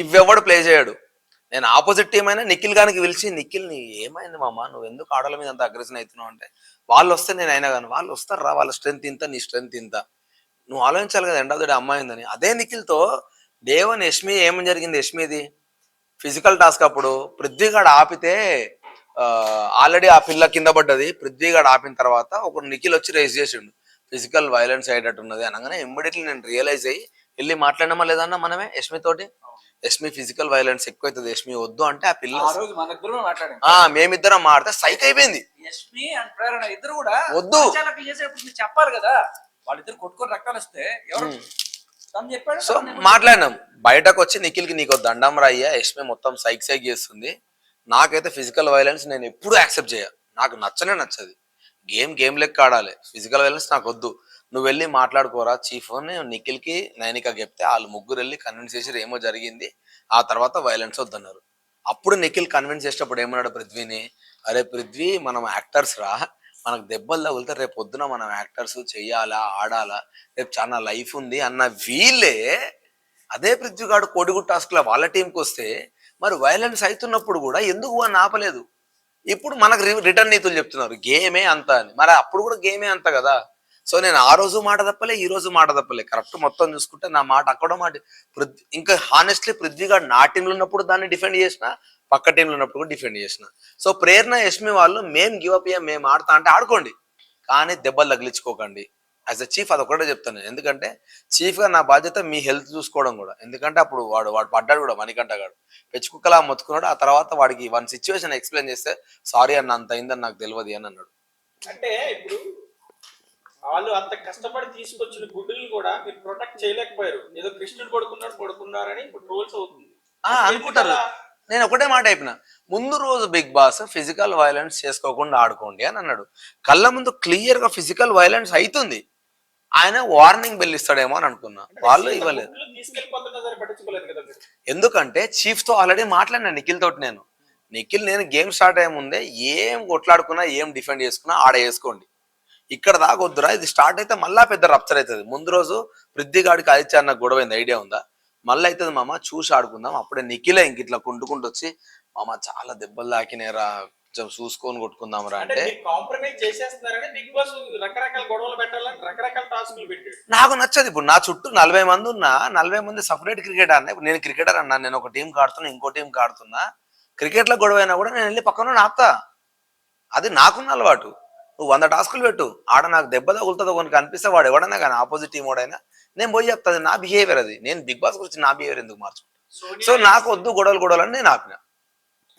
ఇవ్వెవడు play చేయడు. నేను opposite team అయినా నిఖిల్ గానికి పిలిచి నిఖిల్ నీ ఏమైంది మామ? నువ్వు ఎందుకు ఆడల మీద అంత అగ్రెషన్ అవుతున్నావు అంటే? వాళ్ళు వస్తే నేను అయినా కానీ వాళ్ళు వస్తారు రా వాళ్ళ స్ట్రెంత్ ఇంత నీ స్ట్రెంత్ ఇంత. నువ్వు ఆలోచించాలి కదా ఎండ్ ఆఫ్ అమ్మాయి ఉందని. అదే నిఖిల్తో దేవన్ యష్మి ఏమని జరిగింది యష్మిది? ఫిజికల్ టాస్క్ అప్పుడు పృథ్వీగాడు ఆపితే ఆల్రెడీ ఆ పిల్ల కింద పడ్డది. పృథ్వీగాడు ఆపిన తర్వాత ఒక నిఖిల్ వచ్చి రేస్ చేసిండు. ఫిజికల్ వైలెన్స్ అయ్యేటట్టు ఉన్నది అనగానే ఇమ్మీడియట్లీ నేను రియలైజ్ అయ్యి వెళ్ళి మాట్లాడమా లేదన్నా మనమే యష్మి యష్మి ఫిజికల్ వైలెన్స్ ఎక్కువైతుంది యష్మి వద్దు అంటే ఆ పిల్ల ఆ రోజు మన ఇద్దరు మాట్లాడాం. ఆ మేమిద్దరం మాడితే సైక్ అయిపోయింది. ఎస్పీ అండ్ ప్రేరణ ఇద్దరు కూడా వద్దు. మీరు చెప్పాలి కదా వాళ్ళిద్దరు కొట్టుకొని రక్తాలు వస్తే ఎవరు? తను చెప్పాడు సో తను చెప్పాడు. మాట్లాడినాం. బయటకు వచ్చి నిఖిల్కి నీకు దండం రాయ్యా యష్మి మొత్తం సైక్ సైక్ చేస్తుంది. నాకైతే ఫిజికల్ వైలెన్స్ నేను ఎప్పుడూ యాక్సెప్ట్ చేయ నాకు నచ్చనే నచ్చది. గేమ్ గేమ్ లెక్క ఆడాలి. ఫిజికల్ వైలెన్స్ నాకు వద్దు. నువ్వు వెళ్ళి మాట్లాడుకోరా చీఫ్ అని నిఖిల్కి నయనికా చెప్తే వాళ్ళు ముగ్గురు వెళ్ళి కన్విన్స్ చేసి ఏమో జరిగింది. ఆ తర్వాత వైలెన్స్ వద్దన్నారు. అప్పుడు నిఖిల్ కన్విన్స్ చేసేటప్పుడు ఏమన్నాడు పృథ్వీని? అరే పృథ్వీ మనం యాక్టర్స్ రా. మనకు దెబ్బలు తగిలితే రేపు పొద్దున మనం యాక్టర్స్ చెయ్యాలా ఆడాలా? రేపు చాలా లైఫ్ ఉంది అన్న వీళ్ళే అదే పృథ్వీగాడు కోడిగుడ్ టాస్క్లో వాళ్ళ టీంకి వస్తే మరి వైలెన్స్ అవుతున్నప్పుడు కూడా ఎందుకు అని ఆపలేదు? ఇప్పుడు మనకు రిటర్న్ నీతులు చెప్తున్నారు. గేమే అంత అని. మరి అప్పుడు కూడా గేమే అంత కదా? సో నేను ఆ రోజు మాట తప్పలే ఈ రోజు మాట తప్పలే. కరెక్ట్ మొత్తం చూసుకుంటే నా మాట అక్కడ మాట ఇంకా హానెస్ట్లీ పృథ్వీగాడు నా టీంలో ఉన్నప్పుడు దాన్ని డిఫెండ్ చేసిన పక్క టీంలో ఉన్నప్పుడు కూడా డిఫెండ్ చేసిన. సో ప్రేరణ యష్మి వాళ్ళు మేము గివ్ అప్ అయ్యాం మేము ఆడతా అంటే ఆడుకోండి. కానీ దెబ్బలు తగిలించుకోకండి. యాజ్ అ చీఫ్ అదొకటే చెప్తాను ఎందుకంటే చీఫ్గా నా బాధ్యత మీ హెల్త్ చూసుకోవడం కూడా. ఎందుకంటే అప్పుడు వాడు వాడు పడ్డాడు కూడా మణికంట గాడు పెచ్చుకుక్కలా మొత్తుకున్నాడు. ఆ తర్వాత వాడికి వన్ సిచ్యువేషన్ ఎక్స్ప్లెయిన్ చేస్తే సారీ అన్న అంత అయిందని నాకు తెలియదు అని అన్నాడు. అంటే ఇప్పుడు వాళ్ళు అంత కష్టపడి తీసుకొచ్చిన గుడ్డులు కూడా మీరు ప్రొటెక్ట్ చేయలేకపోయారు. ఏదో కృష్ణుడు పడుకున్నాడు పడుకున్నారని ఇప్పుడు ట్రోల్స్ అవుతుంది. అనుకుంటారు. నేను ఒకటే మాట అయిపోయిన ముందు రోజు బిగ్ బాస్ ఫిజికల్ వైలెన్స్ చేసుకోకుండా ఆడుకోండి అని అన్నాడు. కళ్ళ ముందు క్లియర్గా ఫిజికల్ వైలెన్స్ అవుతుంది ఆయన వార్నింగ్ బెల్ ఇస్తాడేమో అని అనుకున్నా. వాళ్ళు ఇవ్వలేదు. ఎందుకంటే చీఫ్తో ఆల్రెడీ మాట్లాడినా నిఖిల్ తోటి నేను. నిఖిల్ నేను గేమ్ స్టార్ట్ అయ్యే ముందే ఏం కొట్లాడుకున్నా ఏం డిఫెండ్ చేసుకున్నా ఆడ వేసుకోండి. ఇక్కడ దాకా వద్దురా. ఇది స్టార్ట్ అయితే మళ్ళా పెద్ద రప్చర్ అవుతుంది. ముందు రోజు పృథ్వీగాడికి ఆదిత్య అన్న గొడవ అయింది ఐడియా ఉందా? మళ్ళీ అవుతుంది మామ. చూసి ఆడుకుందాం. అప్పుడే నిఖిలే ఇంక ఇట్లా కుంటుకుంటూ వచ్చి మామ చాలా దెబ్బలు తాకినాయిరా. కొంచెం చూసుకొని కొట్టుకుందాం రా అంటే అంటే మీరు కాంప్రమైజ్ చేసేస్తున్నారని బిగ్ బాస్ రకరకాల గొడవలు పెట్టాలని రకరకాల టాస్కులు పెట్టాడు. నాకు నచ్చదు. ఇప్పుడు నా చుట్టూ నలభై మంది ఉన్నా నలభై మంది సపరేట్ క్రికెట్ అన్న. ఇప్పుడు నేను క్రికెటర్ అన్నా. నేను ఒక టీం ఆడుతున్నా ఇంకో టీం ఆడుతున్నా క్రికెట్లో గొడవ అయినా కూడా నేను వెళ్ళి పక్కన ఆపుతా అది నాకున్న అలవాటు. నువ్వు వంద టాస్కులు పెట్టు. ఆడ నాకు దెబ్బ తగులుతుందో కొన్ని కనిపిస్తే వాడు ఎవడన్నా కానీ ఆపోజిట్ టీం వాడైనా నేను పోయి చెప్తాది నా బిహేవియర్ అది. నేను బిగ్ బాస్ గురించి నా బిహేవియర్ ఎందుకు మార్చుకుంటా? సో నాకు వద్దు గొడవలు గొడవలు అని నేను ఆపిన.